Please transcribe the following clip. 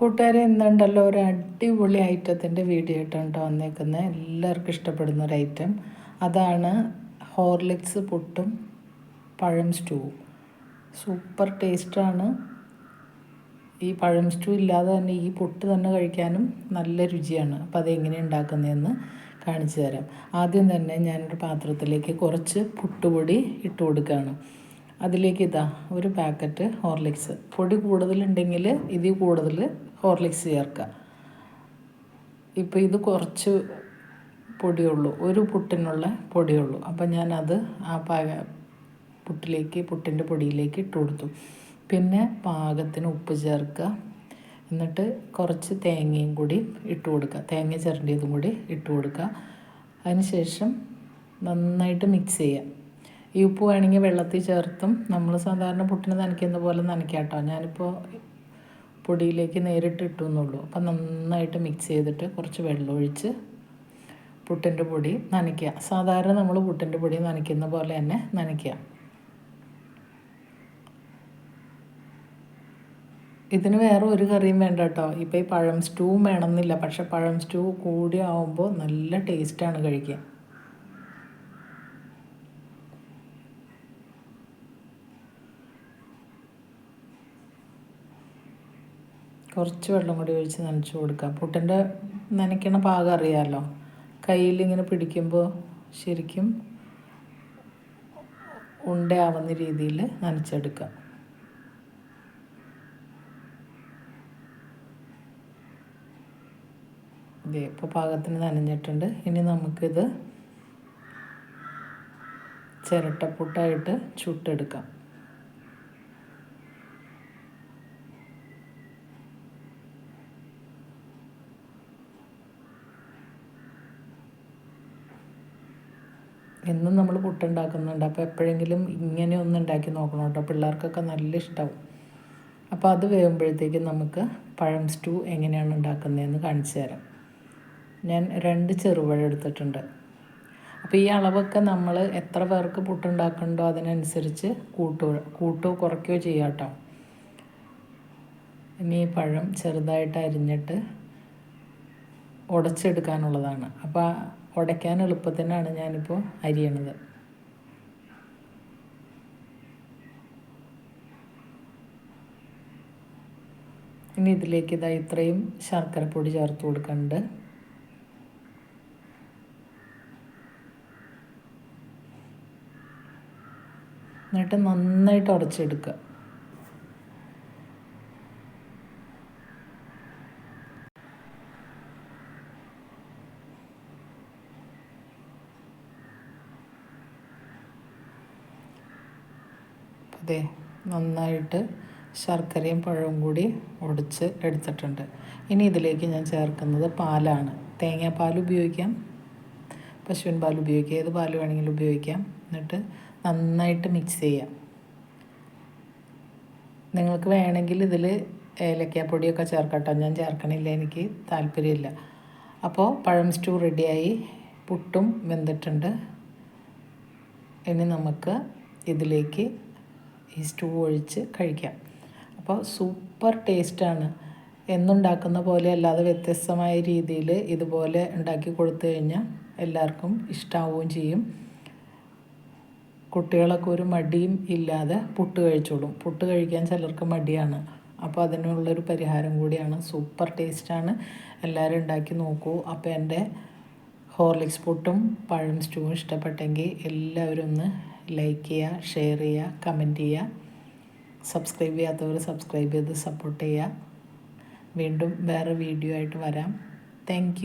കൂട്ടുകാരെ ഇന്നുണ്ടല്ലോ ഒരു അടിപൊളി ഐറ്റത്തിന്റെ വീഡിയോ ആയിട്ടാണ് വന്നേക്കുന്നത്. എല്ലാവർക്കും ഇഷ്ടപ്പെടുന്ന ഒരു ഐറ്റം. അതാണ് ഹോർലിക്സ് പുട്ടും പഴം സ്റ്റൂ സൂപ്പർ ടേസ്റ്റാണ്. ഈ പഴം സ്റ്റൂ ഇല്ലാതെ തന്നെ ഈ പുട്ട് തന്നെ കഴിക്കാനും നല്ല രുചിയാണ്. അപ്പോൾ അതെങ്ങനെ ഉണ്ടാക്കുന്നതെന്ന് കാണിച്ചു തരാം. ആദ്യം തന്നെ ഞാനൊരു പാത്രത്തിലേക്ക് കുറച്ച് പുട്ടുപൊടി ഇട്ട് കൊടുക്കുകയാണ്. അതിലേക്ക് ഇതാ ഒരു പാക്കറ്റ് ഹോർലിക്സ്. പൊടി കൂടുതലുണ്ടെങ്കിൽ ഇതിൽ കൂടുതൽ ഹോർലിക്സ് ചേർക്കുക. ഇപ്പോൾ ഇത് കുറച്ച് പൊടിയുള്ളൂ. ഒരു പുട്ടിനുള്ള പൊടിയുള്ളൂ. അപ്പം ഞാനത് ആ പാക പുട്ടിലേക്ക് പുട്ടിന്റെ പൊടിയിലേക്ക് ഇട്ട് കൊടുത്തു. പിന്നെ പാകത്തിന് ഉപ്പ് ചേർക്കുക. എന്നിട്ട് കുറച്ച് തേങ്ങയും കൂടി ഇട്ട് കൊടുക്കുക. തേങ്ങ ചിരണ്ടിയതും കൂടി ഇട്ട് കൊടുക്കുക. അതിന് ശേഷം നന്നായിട്ട് മിക്സ് ചെയ്യുക. ഈ ഉപ്പ് വേണമെങ്കിൽ വെള്ളത്തിൽ ചേർത്തും. നമ്മൾ സാധാരണ പുട്ടിന് നനയ്ക്കുന്ന പോലെ നനയ്ക്കാം കേട്ടോ. ഞാനിപ്പോൾ പൊടിയിലേക്ക് നേരിട്ട് ഇട്ടു എന്നുള്ളൂ അപ്പം നന്നായിട്ട് മിക്സ് ചെയ്തിട്ട് കുറച്ച് വെള്ളം ഒഴിച്ച് പുട്ടിന്റെ പൊടി നനയ്ക്കുക. സാധാരണ നമ്മൾ പുട്ടിന്റെ പൊടി നനയ്ക്കുന്ന പോലെ തന്നെ നനയ്ക്കുക. ഇതിന് വേറെ ഒരു കറിയും വേണ്ട കേട്ടോ. ഇപ്പോൾ ഈ പഴം സ്റ്റൂവും വേണമെന്നില്ല. പക്ഷേ പഴം സ്റ്റൂ കൂടി ആവുമ്പോൾ നല്ല ടേസ്റ്റാണ് കഴിക്കാൻ. കുറച്ച് വെള്ളം കൂടി ഒഴിച്ച് നനച്ച് കൊടുക്കുക. പുട്ടിന്റെ നനയ്ക്കണ പാകം അറിയാമല്ലോ കയ്യിൽ ഇങ്ങനെ പിടിക്കുമ്പോൾ ശരിക്കും ഉണ്ടയാവുന്ന രീതിയിൽ നനച്ചെടുക്കാം ഇതേ ഇപ്പോൾ പാകത്തിന് നനഞ്ഞിട്ടുണ്ട്. ഇനി നമുക്കിത് ചിരട്ടപ്പുട്ടായിട്ട് ചുട്ടെടുക്കാം. എന്നും നമ്മൾ പുട്ട് പുട്ടുണ്ടാക്കുന്നുണ്ട്. അപ്പോൾ എപ്പോഴെങ്കിലും ഇങ്ങനെ ഒന്ന് ഉണ്ടാക്കി നോക്കണം കേട്ടോ. പിള്ളേർക്കൊക്കെ നല്ല ഇഷ്ടമാവും അപ്പോൾ അത് വേകുമ്പോഴത്തേക്കും നമുക്ക് പഴം സ്റ്റൂ എങ്ങനെയാണ് ഉണ്ടാക്കുന്നതെന്ന് കാണിച്ചു തരാം. ഞാൻ രണ്ട് ചെറുപഴം എടുത്തിട്ടുണ്ട്. അപ്പോൾ ഈ അളവൊക്കെ നമ്മൾ എത്ര പേർക്ക് പുട്ടുണ്ടാക്കണ്ടോ അതിനനുസരിച്ച് കൂട്ടോ കൂട്ടോ കുറയ്ക്കോ ചെയ്യാം കേട്ടോ. ഇനി ഈ പഴം ചെറുതായിട്ട് അരിഞ്ഞിട്ട് ഉടച്ചെടുക്കാനുള്ളതാണ്. അപ്പോൾ ഉടയ്ക്കാൻ എളുപ്പത്തിനാണ് ഞാനിപ്പോൾ അരിയണത്. ഇനി ഇതിലേക്ക് ഇതാ ഇത്രയും ശർക്കരപ്പൊടി ചേർത്ത് കൊടുക്കുന്നുണ്ട് എന്നിട്ട് നന്നായിട്ട് ഉടച്ചെടുക്കുക. അതെ നന്നായിട്ട് ശർക്കരയും പഴവും കൂടി ഒടിച്ച് എടുത്തിട്ടുണ്ട്. ഇനി ഇതിലേക്ക് ഞാൻ ചേർക്കുന്നത് പാലാണ്. തേങ്ങാപ്പാൽ ഉപയോഗിക്കാം. പശുവിൻ പാൽ ഉപയോഗിക്കാം. ഏത് പാൽ വേണമെങ്കിലും ഉപയോഗിക്കാം. എന്നിട്ട് നന്നായിട്ട് മിക്സ് ചെയ്യാം. നിങ്ങൾക്ക് വേണമെങ്കിൽ ഇതിൽ ഏലക്കാപ്പൊടിയൊക്കെ ചേർക്കട്ടോ. ഞാൻ ചേർക്കണില്ല എനിക്ക് താല്പര്യമില്ല. അപ്പോൾ പഴം സ്റ്റൂ റെഡിയായി. പുട്ടും വെന്തിട്ടുണ്ട്. ഇനി നമുക്ക് ഇതിലേക്ക് ഈ സ്റ്റൂ ഒഴിച്ച് കഴിക്കാം. അപ്പോൾ സൂപ്പർ ടേസ്റ്റാണ്. എന്നുണ്ടാക്കുന്ന പോലെ അല്ലാതെ വ്യത്യസ്തമായ രീതിയിൽ ഇതുപോലെ ഉണ്ടാക്കി കൊടുത്തു കഴിഞ്ഞാൽ എല്ലാവർക്കും ഇഷ്ടമാവുകയും ചെയ്യും. കുട്ടികളൊക്കെ ഒരു മടിയും ഇല്ലാതെ പുട്ട് കഴിച്ചോളും. പുട്ട് കഴിക്കാൻ ചിലർക്ക് മടിയാണ്. അപ്പോൾ അതിനുള്ളൊരു പരിഹാരം കൂടിയാണ്. സൂപ്പർ ടേസ്റ്റാണ്. എല്ലാവരും ഉണ്ടാക്കി നോക്കൂ. അപ്പോൾ എന്റെ ഹോർലിക്സ് പുട്ടും പഴം സ്റ്റൂവും ഇഷ്ടപ്പെട്ടെങ്കിൽ എല്ലാവരും ഒന്ന് ലൈക്ക് ചെയ്യുക ഷെയർ ചെയ്യുക കമന്റ് ചെയ്യുക. സബ്സ്ക്രൈബ് ചെയ്യാത്തവർ സബ്സ്ക്രൈബ് ചെയ്ത് സപ്പോർട്ട് ചെയ്യുക. വീണ്ടും വേറെ വീഡിയോ ആയിട്ട് വരാം. താങ്ക്